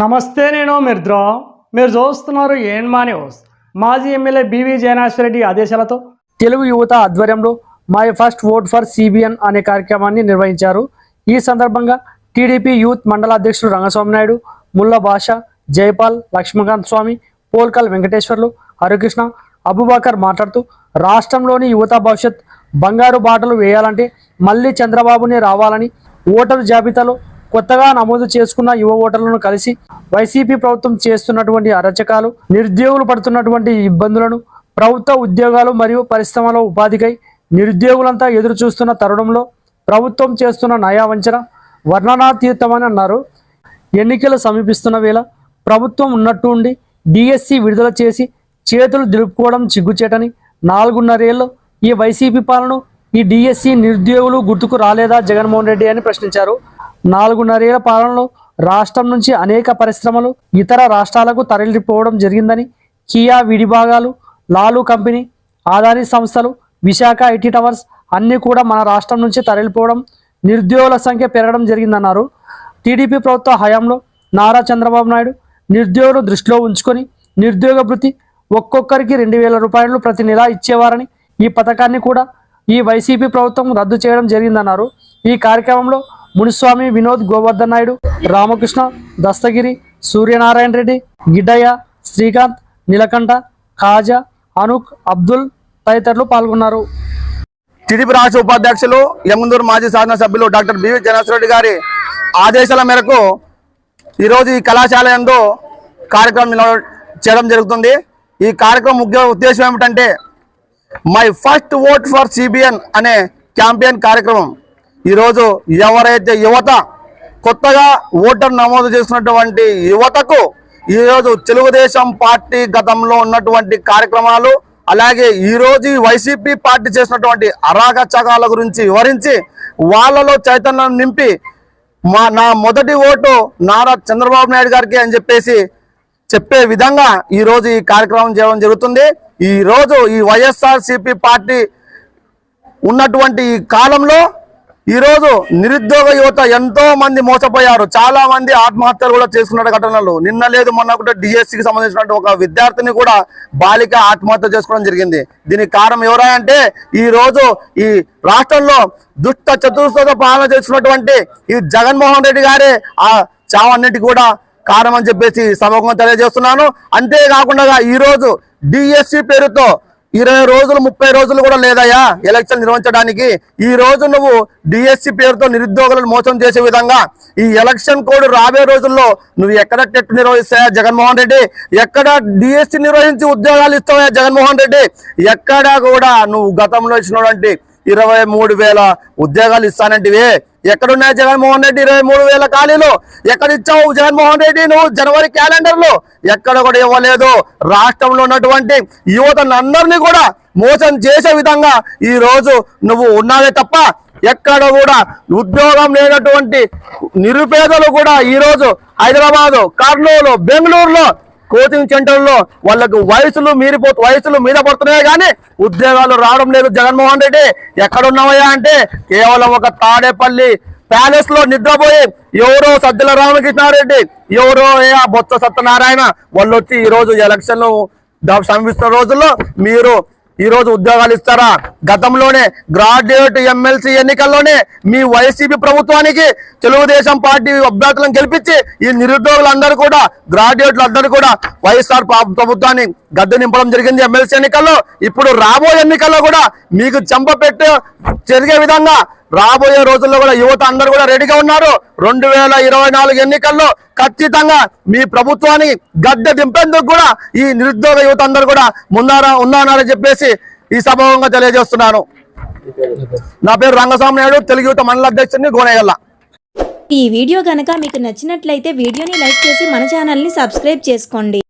నమస్తే నేను మిర్ద్ర. మీరు చూస్తున్నారు ఏన్మా న్యూస్. మాజీ ఎమ్మెల్యే బీవీ జయనాశ్వరెడ్డి ఆదేశాలతో తెలుగు యువత ఆధ్వర్యంలో my first vote for CBN అనే కార్యక్రమాన్ని నిర్వహించారు. ఈ సందర్భంగా టీడీపీ యూత్ మండల అధ్యక్షుడు రంగస్వామి నాయుడు ముల్ల భాష జైపాల్ లక్ష్మీకాంత్ స్వామి పోల్కల్ వెంకటేశ్వర్లు హరికృష్ణ అబుబాకర్ మాట్లాడుతూ రాష్ట్రంలోని యువత భవిష్యత్ బంగారు బాటలు వేయాలంటే మళ్ళీ చంద్రబాబునే రావాలని ఓటరు జాబితాలో కొత్తగా నమోదు చేసుకున్న యువ ఓటర్లను కలిసి వైసీపీ ప్రభుత్వం చేస్తున్నటువంటి అరచకాలు నిరుద్యోగులు పడుతున్నటువంటి ఇబ్బందులను ప్రభుత్వ ఉద్యోగాలు మరియు పరిశ్రమల ఉపాధికై నిరుద్యోగులంతా ఎదురు చూస్తున్న తరుణంలో ప్రభుత్వం చేస్తున్న నయా వంచన వర్ణనాతీతమని అన్నారు. ఎన్నికలు సమీపిస్తున్న వేళ ప్రభుత్వం ఉన్నట్టు ఉండి డిఎస్సి విడుదల చేసి చేతులు దిలుపుకోవడం చిగ్గుచేటని నాలుగున్నరేళ్ళు ఈ వైసీపీ పాలన ఈ డిఎస్సి నిరుద్యోగులు గుర్తుకు రాలేదా జగన్మోహన్ రెడ్డి అని ప్రశ్నించారు. నాలుగున్నరేళ్ళ పాలనలో రాష్ట్రం నుంచి అనేక పరిశ్రమలు ఇతర రాష్ట్రాలకు తరలిపోవడం జరిగిందని కియా విడిభాగాలు లాలు కంపెనీ ఆదాని సంస్థలు విశాఖ ఐటీ టవర్స్ అన్నీ కూడా మన రాష్ట్రం నుంచి తరలిపోవడం నిరుద్యోగుల సంఖ్య పెరగడం జరిగిందన్నారు. టీడీపీ ప్రభుత్వ హయాంలో నారా చంద్రబాబు నాయుడు నిరుద్యోగులు దృష్టిలో ఉంచుకొని నిరుద్యోగ భృతి ఒక్కొక్కరికి రెండు వేల రూపాయలు ప్రతి నెల ఇచ్చేవారని ఈ పథకాన్ని కూడా ఈ వైసీపీ ప్రభుత్వం రద్దు చేయడం జరిగిందన్నారు. ఈ కార్యక్రమంలో మునిస్వామి వినోద్ గోవర్ధన్ నాయుడు రామకృష్ణ దస్తగిరి సూర్యనారాయణ రెడ్డి గిడ్డయ్య శ్రీకాంత్ నీలకంఠ ఖాజా అనూక్ అబ్దుల్ తదితరులు పాల్గొన్నారు. టీడీపీ రాష్ట్ర ఉపాధ్యక్షులు యముందూరు మాజీ శాసన సభ్యులు డాక్టర్ బివి జనసరెడ్డి గారి ఆదేశాల మేరకు ఈరోజు ఈ కళాశాల యందు కార్యక్రమం చేయడం జరుగుతుంది. ఈ కార్యక్రమం ముఖ్య ఉద్దేశం ఏమిటంటే my first vote for CBN అనే క్యాంపెయిన్ కార్యక్రమం ఈరోజు ఎవరైతే యువత కొత్తగా ఓటర్ నమోదు చేసినటువంటి యువతకు ఈరోజు తెలుగుదేశం పార్టీ గతంలో ఉన్నటువంటి కార్యక్రమాలు అలాగే ఈరోజు వైసీపీ పార్టీ చేసినటువంటి అరాగచకాల గురించి వివరించి వాళ్ళలో చైతన్యం నింపి మా నా మొదటి ఓటు నారా చంద్రబాబు నాయుడు గారికి అని చెప్పేసి చెప్పే విధంగా ఈరోజు ఈ కార్యక్రమం చేయడం జరుగుతుంది. ఈరోజు ఈ వైఎస్ఆర్ సిపి పార్టీ ఉన్నటువంటి ఈ కాలంలో ఈరోజు నిరుద్యోగ యువత ఎంతో మంది మోసపోయారు. చాలా మంది ఆత్మహత్యలు కూడా చేసుకున్న ఘటనలు. నిన్న లేదు మొన్న కూడా డిఎస్సికి సంబంధించినటువంటి ఒక విద్యార్థిని కూడా బాలిక ఆత్మహత్య చేసుకోవడం జరిగింది. దీనికి కారణం ఎవరా అంటే ఈ ఈ రాష్ట్రంలో దుష్ట చతుర్స్వత పాలన చేస్తున్నటువంటి ఈ జగన్మోహన్ రెడ్డి గారే ఆ చావన్నిటి కూడా కారణం అని చెప్పేసి సభకు తెలియజేస్తున్నాను. అంతేకాకుండా ఈరోజు డిఎస్సి పేరుతో ఇరవై రోజులు ముప్పై రోజులు కూడా లేదయ్యా ఎలక్షన్ నిర్వహించడానికి. ఈ రోజు నువ్వు డిఎస్సి పేరుతో నిరుద్యోగులను మోసం చేసే విధంగా ఈ ఎలక్షన్ కోడ్ రాబోయే రోజుల్లో నువ్వు ఎక్కడ టెట్ నిర్వహిస్తాయా జగన్మోహన్ రెడ్డి? ఎక్కడ డిఎస్సి నిర్వహించి ఉద్యోగాలు ఇస్తావా జగన్మోహన్ రెడ్డి? ఎక్కడ కూడా నువ్వు గతంలో ఇచ్చినటువంటి ఇరవై మూడు వేల ఉద్యోగాలు ఇస్తానంటివే. ఎక్కడున్నాయి జగన్మోహన్ రెడ్డి ఇరవై మూడు వేల ఖాళీలు? ఎక్కడ ఇచ్చావు జగన్మోహన్ రెడ్డి నువ్వు జనవరి క్యాలెండర్లో ఎక్కడ కూడా ఇవ్వలేదు. రాష్ట్రంలో ఉన్నటువంటి యువతను అందరినీ కూడా మోసం చేసే విధంగా ఈ రోజు నువ్వు ఉన్నావే తప్ప ఎక్కడ కూడా ఉద్యోగం లేనటువంటి నిరుపేదలు కూడా ఈరోజు హైదరాబాదు కర్నూలు బెంగళూరులో కోచింగ్ సెంటర్లో వాళ్ళకు వయసులు మీరిపో వయసులు మీద పడుతున్నాయి కానీ ఉద్యోగాలు రావడం లేదు. జగన్మోహన్ రెడ్డి ఎక్కడున్నావయ్యా? అంటే కేవలం ఒక తాడేపల్లి ప్యాలెస్లో నిద్రపోయి ఎవరో సజ్జల రామకృష్ణారెడ్డి ఎవరో బొత్స సత్యనారాయణ వాళ్ళు వచ్చి ఈ రోజు ఎలక్షన్ సమీపిస్తున్న రోజుల్లో మీరు ఈ రోజు ఉద్యోగాలు ఇస్తారా? గతంలోనే గ్రాడ్యుయేట్ ఎమ్మెల్సీ ఎన్నికల్లోనే మీ వైసీపీ ప్రభుత్వానికి తెలుగుదేశం పార్టీ అభ్యర్థులను గెలిపించి ఈ నిరుద్యోగులందరూ కూడా గ్రాడ్యుయేట్లు అందరూ కూడా వైఎస్ఆర్ ప్రభుత్వాన్ని గద్దె నింపడం జరిగింది ఎమ్మెల్సీ ఎన్నికల్లో. ఇప్పుడు రాబోయే ఎన్నికల్లో కూడా మీకు చెంప పెట్టే జరిగే విధంగా రాబోయే రోజుల్లో కూడా యువత అందరూ కూడా రెడీగా ఉన్నారు. రెండు వేల ఇరవై నాలుగు ఎన్నికల్లో ఖచ్చితంగా మీ ప్రభుత్వాన్ని గద్దె దింపేందుకు కూడా ఈ నిరుద్యోగ యువత అందరూ కూడా ముందారా ఉన్నారని చెప్పేసి ఈ సభావంగా తెలియజేస్తున్నాను. నా పేరు రంగస్వామి నాయుడు తెలుగు యువత మండల అధ్యక్షుడిని గోనేగల్లా. ఈ వీడియో కనుక మీకు నచ్చినట్లయితే వీడియోని లైక్ చేసి మన ఛానల్ని సబ్స్క్రైబ్ చేసుకోండి.